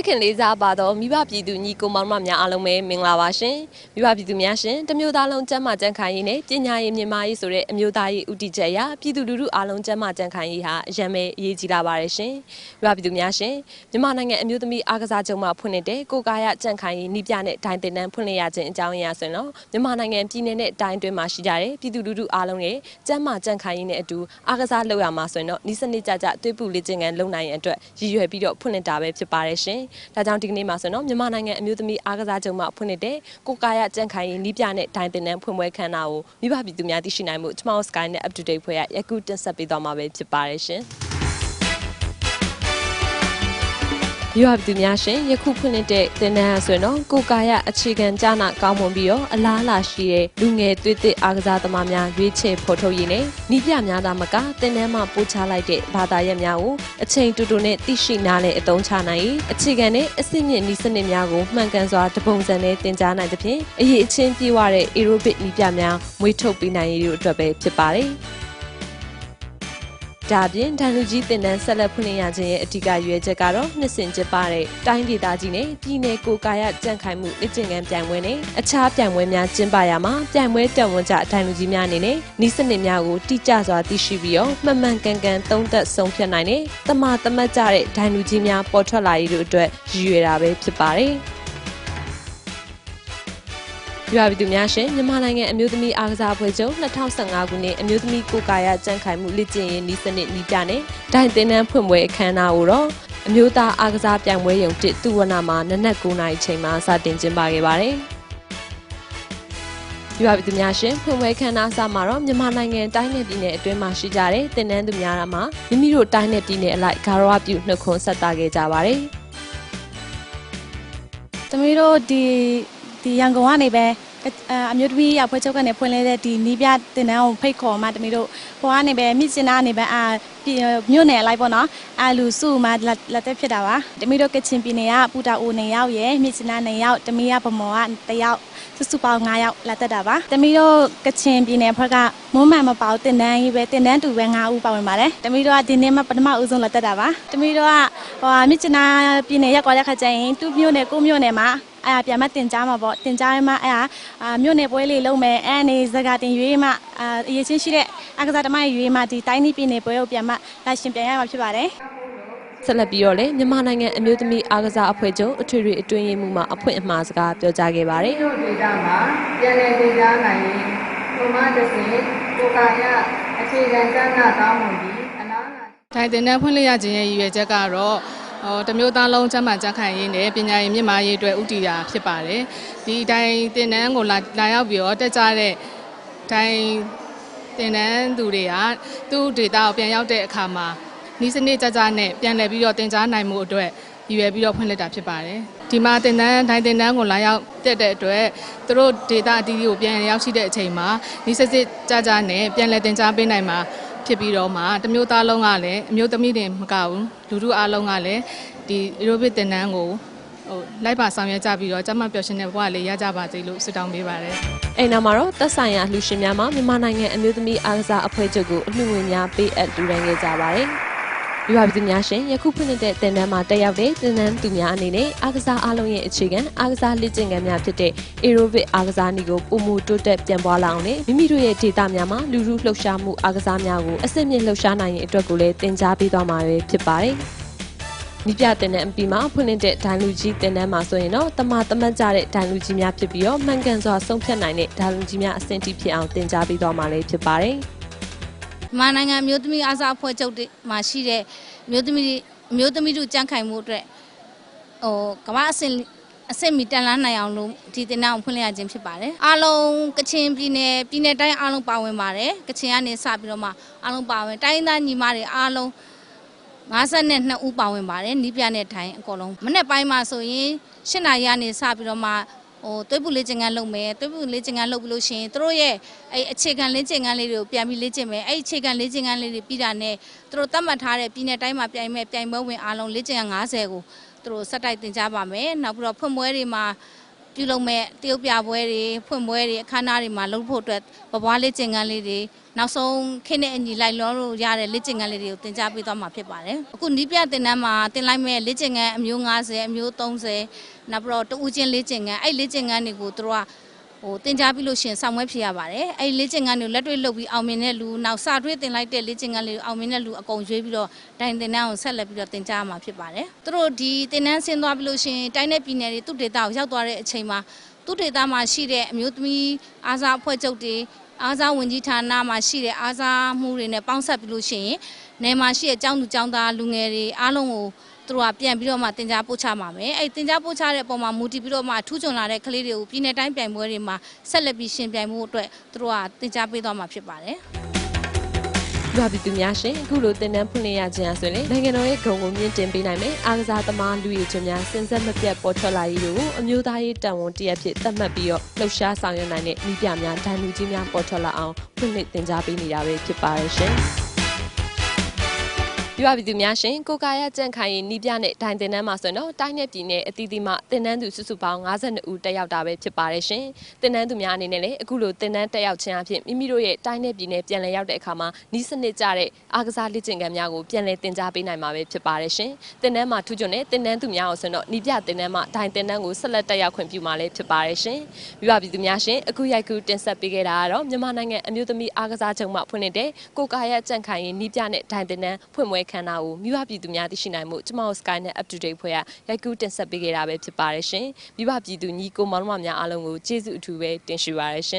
စ်ခင်လေးစားပါတော့မိဘပြည်သူညီကိုမောင်နှမများအားလုံးပဲမင်္ဂလာပါရှင်မိဘပြည်သူများရှင်တမျိုးသားလုံးကျန်းမာကြံ့ခိုင်ရေးနဲ့ပညာရေးမြင့်မားရေးဆိုတဲ့အမျိုးသားရေးဥတီချက်အရပြည်သူလူထုအားလုံးကျန်းမာကြံ့ခိုင်ရေးဟာအရန်ပဲအရေးကြီးလာပါတယ်ရှင်မိဘပြည်သူများရှင်မြန်မာနိုင်ငံအမျိုးသမီးအားကစားချုပ်မှဖွင့်နေတဲ့ကိုကာယကြံ့ခိုင်ရေးနှိပြနဲ့ဒိုင်တင်တန်းဖွင့်လှစ်ရခြင်းအကြောင်းအရာဆိုရင်တော့မြန်မာနိုင်ငံပြည်내နဲ့တိုင်းတွင်းမှာရှိကြတဲ့ပြည်သူလူထုအားလုံးရဲ့ကျန်းမာကြံ့ခိုင်ရေးနဲ့အတူအားကစားလုပ်ရမှာဆိုရင်တော့ဤစနစ်ကြကြသွေးပူလေ့ကျင့်ခန်းလုပ်နိုင်ရန်အတွက်ရည်ရွယ်ပြီးတော့ဖွင့်လှစ်တာပဲဖြစ်ပါတယ်ရှင်။ဒါကြောင့်ဒီကနေ့မှာဆိုရင်တော့မြန်မာနိုင်ငံအမျိုးသမီးအားကစားချုပ်မှဖွင့်လှစ်တဲ့ကိုကာယကြံ့ခိုင်ရေးနှိပြနဲ့ဒိုင်တင်တန်းဖွင့်ပွဲခမ်းနားကိုမိဘပြည်သူများသိရှိနိုင်မှုကျွန်မတို့ Sky နဲ့ Up to Date ဖွဲ့ရယခုတင်ဆက်ပေးသွားမှာပဲဖြစ်ပါတယ်ရှင်။ ရွာပြည်သူများရှင်ယခုဖွင့်လှစ်တဲ့တင်နန်းဟာဆိုရင်တော့ကိုကာယအခြေခံကြားနာကောင်းမွန်ပြီးတော့အလားအလာရှိတဲ့လူငယ်သွေးသစ်အားကစားသမားများရွေးချယ်ဖော်ထုတ်ရည်နဲ့ဤပြများသာမကတင်နန်းမှာပို့ချလိုက်တဲ့ဘာသာရပ်များကိုအချိန်တူတူနဲ့သိရှိနားလည်အသုံးချနိုင်ရေးအခြေခံနဲ့အစစ်မြင့်ဤစနစ်များကိုမှန်ကန်စွာတပုံစံနဲ့တင်ကြားနိုင်သဖြင့်အရေးအချင်းပြေဝတဲ့ aerobic ဤပြများမွေးထုတ်ပေးနိုင်ရေးတို့အတွက်ပဲဖြစ်ပါတယ်။ ဒါပြင်ဒန်လူကြီးတင်တန်းဆက်လက်ဖွင့်လှစ်ရခြင်းရဲ့အဓိကရွေးချက်ကတော့နှစ်စဉ်ကျင်းပတဲ့တိုင်းဒေသကြီးနဲ့ပြည်내ကိုကာယကြံ့ခိုင်မှုလက်ကျင်ကန်းပြိုင်ပွဲနဲ့အခြားပြိုင်ပွဲများကျင်းပရမှာပြိုင်ပွဲတက်ဝန်ကြဒန်လူကြီးများအနေနဲ့ဤစနစ်များကိုတိကျစွာသိရှိပြီးတော့မှန်မှန်ကန်ကန်သုံးသပ်ဆုံးဖြတ်နိုင်တဲ့တမတမတ်ကြတဲ့ဒန်လူကြီးများပေါ်ထွက်လာရေးတို့အတွက်ရည်ရွယ်တာပဲဖြစ်ပါတယ်။ ရွာပြည်သူများရှင်မြန်မာနိုင်ငံအမျိုးသမီးအားကစားအဖွဲ့ချုပ်2015ခုနှစ်အမျိုးသမီးကိုကာယကြံ့ခိုင်မှုလက်ကျင့်ရေးဤစနစ်ဤပြနဲ့ဒိုင်တင်နန်းဖွင့်ပွဲအခမ်းအနားကိုတော့အမျိုးသားအားကစားပြိုင်ပွဲရုံတစ်တူဝနာမှာနနက်9:00နာရီချိန်မှာစတင်ကျင်းပခဲ့ပါတယ်။ရွာပြည်သူများရှင်ဖွင့်ပွဲခမ်းနားစမှာတော့မြန်မာနိုင်ငံတိုင်းနယ်ပြည်နယ်အတွင်းမှာရှိကြတဲ့တင်နန်းသူများမှာမိမိတို့တိုင်းနယ်ပြည်နယ်အလိုက်ဂါရဝပြုနှုတ်ခွန်းဆက်တာခဲ့ကြပါတယ်။သမီးတို့ဒီဒီရန်ကုန်ကနေပဲ အအမျိုးသမီးရောက်ဖွဲ့ချုပ်ကနေဖွင့်လဲတဲ့ဒီနီးပြတင်တန်းကိုဖိတ်ခေါ်မှတမီးတို့ဟိုကနေပဲမြစ်စင်နာကနေပဲအာပြည်မြို့နယ်လိုက်ပေါ့နော်အာလူစုမှလက်လက်သက်ဖြစ်တာပါတမီးတို့ကချင်ပြည်နယ်ကပူတာအိုနေရောက်ရယ်မြစ်စင်နာနေရောက်တမီးကဗမော်ကတယောက်စုစုပေါင်း9ယောက်လက်သက်တာပါတမီးတို့ကချင်ပြည်နယ်ဘက်ကမုံမှန်မပေါတင်တန်းကြီးပဲတင်တန်းတူပဲ9ဦးပါဝင်ပါတယ်တမီးတို့ကဒီနေ့မှပထမဦးဆုံးလက်သက်တာပါတမီးတို့ကဟိုမြစ်စင်နာပြည်နယ်ရောက်သွားတဲ့ခါကျရင်တူမြို့နယ်ကိုမြို့နယ်မှာ အဲ့ဒါပြန်မတင်ကြားမှာပေါ့တင်ကြားမှအဲ့ဒါအာမြို့နယ်ပွဲလေးလုံးမယ်အဲ့အနေဇကာတင်ရွေးမှအာအရေးချင်းရှိတဲ့အကစားတမရဲ့ရွေးမှဒီတိုင်းနီးပြည်နယ်ပွဲကိုပြန်မလာရှင်ပြန်ရမှာဖြစ်ပါတယ်ဆက်လက်ပြီးတော့လည်းမြန်မာနိုင်ငံအမျိုးသမီးအားကစားအဖွဲ့ချုပ်အထွေထွေအတွင်းရေးမှူးမှအဖွင့်အမှားစကားပြောကြားခဲ့ပါတယ်တို့ဒေတာမှာပြန်လည်တင်ကြားနိုင်ရင်ပုံမှန်တစ်စင်ကိုယ်ကာယအခြေခံကျမ်းနာကောင်းမှုပြီးအလားအလာဒိုင်တင်တန်းဖွင့်လှစ်ရခြင်းရဲ့ရည်ရွယ်ချက်ကတော့ ဟောတမျိုးသားလုံးကျန်းမာကြံ့ခိုင်ရေးနဲ့ပညာရေးမြင့်မားရေးအတွက်ဥတီတာဖြစ်ပါတယ်ဒီဒိုင်တင်တန်းကိုလာလာရောက်ပြီးတော့တက်ကြတဲ့ဒိုင်တင်တန်းသူတွေကသူ့ဒေတာကိုပြန်ရောက်တဲ့အခါမှာနီးစနစ်ကြကြနဲ့ပြန်လည်ပြီးတော့တင်ကြားနိုင်မှုအတွက်ရည်ရွယ်ပြီးတော့ဖွင့်လှစ်တာဖြစ်ပါတယ်ဒီမှာတင်တန်းဒိုင်တင်တန်းကိုလာရောက်တက်တဲ့အတွက်သူတို့ဒေတာအတီးတီးကိုပြန်ရောက်ရှိတဲ့အချိန်မှာနီးစစစ်ကြကြနဲ့ပြန်လည်တင်ကြားပေးနိုင်မှာ ဖြစ်ပြီးတော့မှတမျိုးသားလုံးကလည်းအမျိုးသမီးတွေမကဘူးလူထုအားလုံးကလည်းဒီ aerobic တင်နန်းကိုဟိုလိုက်ပါဆောင်ရွက်ကြပြီးတော့ကျမပျော်ရွှင်တဲ့ဘဝလေးရကြပါစေလို့ဆုတောင်းပေးပါတယ်အိမ်နာမှာတော့သက်ဆိုင်ရာလှူရှင်များမှမြန်မာနိုင်ငံအမျိုးသမီးအားကစားအဖွဲ့ချုပ်ကိုအလှူငွေများပေးအပ်လူရန်ခဲ့ကြပါတယ်။ ဒီပါပြည်သူများရှင်ယခုဖွင့်လှစ်တဲ့တင်နန်းမှာတက်ရောက်တဲ့တင်နန်းသူများအနေနဲ့အားကစားအားလုံးရဲ့အခြေခံအားကစားလေ့ကျင့်ခန်းများဖြစ်တဲ့ aerobic အားကစားနည်းကိုပုံမှုတိုးတက်ပြန်ပွားလာအောင်နဲ့မိမိတို့ရဲ့ဒေတာများမှာလူလူလှုပ်ရှားမှုအားကစားများကိုအစစ်မြင့်လှုပ်ရှားနိုင်ရင်အတွက်ကိုလည်းတင် जा ပေးသွားမှာပဲဖြစ်ပါတယ်။နီးပြတင်တဲ့အပီမှာဖွင့်လှစ်တဲ့ဒိုင်လူကြီးတင်တန်းမှာဆိုရင်တော့တမတမတ်ကြတဲ့ဒိုင်လူကြီးများဖြစ်ပြီးတော့မှန်ကန်စွာဆုံးဖြတ်နိုင်တဲ့ဒိုင်လူကြီးများအဆင့်တိဖြစ်အောင်တင် जा ပေးသွားမှာလည်းဖြစ်ပါတယ်။ မြန်မာနိုင်ငံအမျိုးသမီးအားစားအဖွဲ့ချုပ်တွေမှာရှိတဲ့အမျိုးသမီးတွေအမျိုးသမီးတို့ကြံ့ခိုင်မှုအတွက်ဟိုကမ္ဘာအဆင့်အဆင့်မီတက်လန်းနိုင်အောင်လို့ဒီတင်နန်းကိုဖွင့်လှစ်ရခြင်းဖြစ်ပါတယ်အားလုံးကချင်ပြည်နယ်ပြည်နယ်တိုင်းအားလုံးပါဝင်ပါတယ်ကချင်ကနေစပြီးတော့မှအားလုံးပါဝင်တိုင်းရင်းသားညီမတွေအားလုံး52ဦးပါဝင်ပါတယ်နီးပြနဲ့ထိုင်အကုန်လုံးမနေ့ပိုင်းမှာဆိုရင်8နာရီကနေစပြီးတော့မှ ဟိုသွေးပူလေးကျင်ကန်းလုပ်မယ်သွေးပူလေးကျင်ကန်းလုပ်ပြီးလို့ရှိရင်သူတို့ရဲ့အဲအခြေခံလေးကျင်ကန်းလေးတွေကိုပြန်ပြီးလေ့ကျင့်မယ်အဲ့အခြေခံလေးကျင်ကန်းလေးတွေပြီးတာနဲ့သူတို့သတ်မှတ်ထားတဲ့ပြည်နယ်တိုင်းမှာပြိုင်မဲ့ပြိုင်ပွဲဝင်အားလုံးလေ့ကျင့်ကန်း90ကိုသူတို့စက်တိုက်တင် जा ပါမယ်နောက်ပြီးတော့ဖွင့်ပွဲတွေမှာဟ ပြုလုပ်မဲ့တရုတ်ပြပွဲတွေဖွင့်ပွဲတွေအခမ်းအနားတွေမှာလုပ်ဖို့အတွက်ဘဘွားလေးကျင်ကန်းလေးတွေနောက်ဆုံးခေတ်နဲ့အညီလိုက်လောလို့ရတဲ့လက်ကျင်ကန်းလေးတွေကိုတင် जा ပေးသွားမှာဖြစ်ပါတယ်အခုနီးပြတင်တန်းမှာတင်လိုက်မဲ့လက်ကျင်ကန်းအမျိုး90အမျိုး30နောက်ပြီးတော့တဦးချင်းလက်ကျင်ကန်းအဲ့လက်ကျင်ကန်းတွေကိုသူတို့က ဟိုတင် जा ပြီလို့ရှရင်ဆောင်မွဲဖြစ်ရပါတယ်။အဲ့ဒီလေ့ကျင့်ခန်းတွေကိုလက်တွေ့လုပ်ပြီးအောင်မြင်တဲ့လူနောက်စာတွဲတင်လိုက်တဲ့လေ့ကျင့်ခန်းလေးကိုအောင်မြင်တဲ့လူအကုန်ရွေးပြီးတော့တိုင်တင်တန်းကိုဆက်လက်ပြီးတော့တင် जा ရမှာဖြစ်ပါတယ်။သူတို့ဒီတင်တန်းဆင်းသွားပြီလို့ရှရင်တိုင်းတဲ့ပြည်နယ်တွေသူ့ဒေသကိုရောက်သွားတဲ့အချိန်မှာသူ့ဒေသမှာရှိတဲ့အမျိုးသမီးအားစားအဖွဲ့ချုပ်တွေအားစားဝင်ကြီးဌာနမှာရှိတဲ့အားစားမှုတွေနဲ့ပေါင်းဆက်ပြီးလို့ရှိရင်နယ်မှာရှိတဲ့ကျောင်းသူကျောင်းသားလူငယ်တွေအားလုံးကို သူတို့ကပြန်ပြီးတော့မှတင် जा ပို့ချမှာမယ်အဲ့တင် जा ပို့ချတဲ့အပေါ်မှာမူတည်ပြီးတော့မှထူးချွန်လာတဲ့ကလေးတွေကိုပြည်내တိုင်းပြိုင်ပွဲတွေမှာဆက်လက်ပြီးရှင်ပြိုင်မှုအတွက်သူတို့ကတင် जा ပေးသွားမှာဖြစ်ပါတယ် မိဘပြည်သူများရှင်အခုလိုတင်တန်းဖွင့်လှစ်ရခြင်းအဆိုရင်နိုင်ငံတော်ရဲ့ဂုဏ်ကိုမြင့်တင်ပေးနိုင်မယ်အားကစားသမားလူရည်ချင်းများစင်ဆက်မပြတ်ပေါ်ထွက်လာရေးကိုအမျိုးသားရေးတန်ဝန်တရက်ဖြစ်သတ်မှတ်ပြီးတော့လှုပ်ရှားဆောင်ရွက်နိုင်တဲ့ဤပြများဒဏ်လူကြီးများပေါ်ထွက်လာအောင်ဖွင့်လှစ်တင် जा ပေးနေတာပဲဖြစ်ပါရဲ့ရှင် ပြပါပြည်သူများရှင်ကိုကာရကြန့်ခိုင်ရင်နီးပြနဲ့ဒိုင်တင်တန်းမှာဆိုရင်တော့တိုင်းနဲ့ပြည်နယ်အသီးသီးမှတင်တန်းသူစုစုပေါင်း52ဦးတက်ရောက်တာပဲဖြစ်ပါတယ်ရှင်တင်တန်းသူများအနေနဲ့လည်းအခုလိုတင်တန်းတက်ရောက်ခြင်းအဖြစ်မိမိတို့ရဲ့တိုင်းနဲ့ပြည်နယ်ပြန်လည်ရောက်တဲ့အခါမှာနီးစနစ်ကြတဲ့အားကစားလေ့ကျင့်ခန်းများကိုပြန်လည်တင် जा ပေးနိုင်မှာပဲဖြစ်ပါတယ်ရှင်တင်တန်းမှာထူးချွန်တဲ့တင်တန်းသူများအောင်ဆိုရင်တော့နီးပြတင်တန်းမှာဒိုင်တင်တန်းကိုဆက်လက်တက်ရောက်ခွင့်ပြုမှာလည်းဖြစ်ပါတယ်ရှင်ပြပါပြည်သူများရှင်အခုရိုက်ကူးတင်ဆက်ပေးခဲ့တာကတော့မြန်မာနိုင်ငံအမျိုးသမီးအားကစားချုပ်မှဖွင့်နေတဲ့ကိုကာရကြန့်ခိုင်ရင်နီးပြနဲ့ဒိုင်တင်တန်းဖွင့်ပွဲခမ်းနားကိုမိဘပြည်သူများသိရှိနိုင်မှုကျမတို့ Sky နဲ့ Up to Date ဖွဲ့ရရိုက်ကူးတင်ဆက်ပေးခဲ့တာပဲဖြစ်ပါတယ်ရှင်မိဘပြည်သူညီကိုမောင်နှမများအားလုံးကိုကျေးဇူးအထူးပဲတင်ရှိပါရရှင်